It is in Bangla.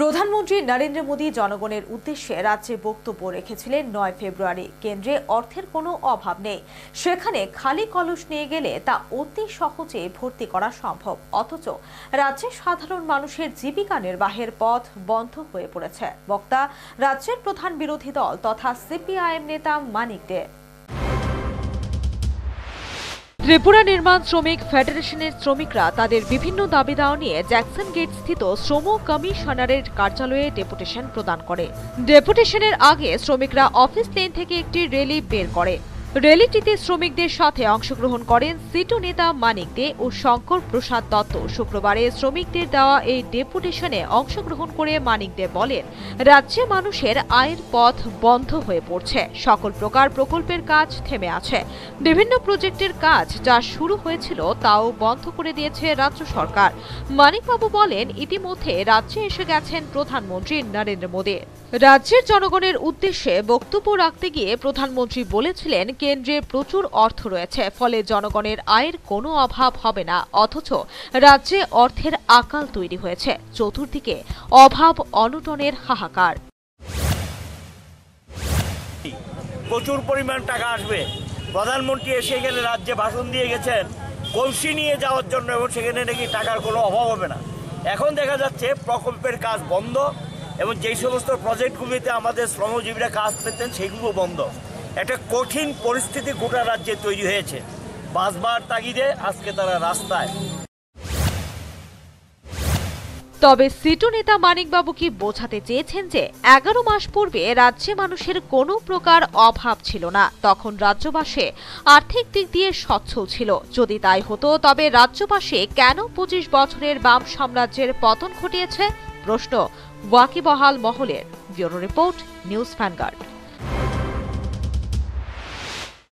প্রধানমন্ত্রী নরেন্দ্র মোদী জনগণের উদ্দেশ্যে রাজ্যে বক্তব্য রেখেছিলেন নয় ফেব্রুয়ারি। কেন্দ্রে অর্থের কোনো অভাব নেই। সেখানে খালি কলস নিয়ে গেলে তা অতি সহজে ভর্তি করা সম্ভব। অথচ রাজ্যের সাধারণ মানুষের জীবিকা নির্বাহের পথ বন্ধ হয়ে পড়েছে। বক্তা, রাজ্যের প্রধান বিরোধী দল তথা সিপিআইএম নেতা মানিক দে। ত্রিপুরা নির্মাণ শ্রমিক ফেডারেশনের শ্রমিকরা তাদের বিভিন্ন দাবি দাওয়া নিয়ে জ্যাকসন গেট স্থিত শ্রম কমিশনারের কার্যালয়ে ডেপুটেশন প্রদান করে। ডেপুটেশনের আগে শ্রমিকরা অফিস লেন থেকে একটি রেলি বের করে। র্যালিটিতে শ্রমিকদের সাথে অংশগ্রহণ করেন সিটু নেতা মানিক দে ও শঙ্কর প্রসাদ দত্ত। শুক্রবারে শ্রমিকদের দেওয়া এই ডেপুটেশনে অংশগ্রহণ করে মানিক দে বলেন, রাজ্যে মানুষের আয়ের পথ বন্ধ হয়ে পড়ছে। সকল প্রকার প্রকল্পের কাজ থেমে আছে। বিভিন্ন প্রজেক্টের কাজ যা শুরু হয়েছিল তাও বন্ধ করে দিয়েছে রাজ্য সরকার। মানিকবাবু বলেন, ইতিমধ্যে রাজ্যে এসে গেছেন প্রধানমন্ত্রী নরেন্দ্র মোদী। রাজ্যের জনগণের উদ্দেশ্যে বক্তব্য রাখতে গিয়ে প্রধানমন্ত্রী বলেছিলেন কেন্দ্রে প্রচুর অর্থ রয়েছে, ফলে জনগণের আয়ের কোনো অভাব হবে না, অথচ রাজ্যে অর্থের আকাল তৈরি হয়েছে। চতুর্দিকে অভাব, অনটনের হাহাকার। প্রচুর পরিমাণ টাকা আসবে। প্রধানমন্ত্রী এসে গেলে রাজ্যে ভাষণ দিয়ে গেছেন, কলসি নিয়ে যাওয়ার জন্য, এবং সেখানে নাকি টাকার কোনো অভাব হবে না। এখন দেখা যাচ্ছে প্রকল্পের কাজ বন্ধ, এবং যেই সমস্ত প্রজেক্টগুলিতে আমাদের শ্রমজীবীরা কাজ পেতেন, সেগুলো বন্ধ। একটা কঠিন পরিস্থিতি গোটা রাজ্যে তৈরি হয়েছে। বাসবার তাগিদে আজকে তারা রাস্তায়। তবে সিটু নেতা মানিকবাবু কি বোঝাতে চেয়েছেন যে এগারো মাস পূর্বে রাজ্যে মানুষের কোনো প্রকার অভাব ছিল না। তখন রাজ্যবাসে আর্থিক দিক দিয়ে সচ্ছল ছিল। যদি তাই হতো, তবে রাজ্যবাসে কেন পঁচিশ বছরের বাম সাম্রাজ্যের পতন ঘটিয়েছে? প্রশ্ন ওয়াকিবহাল মহলের। Bureau report, news ফ্যানগার্ড।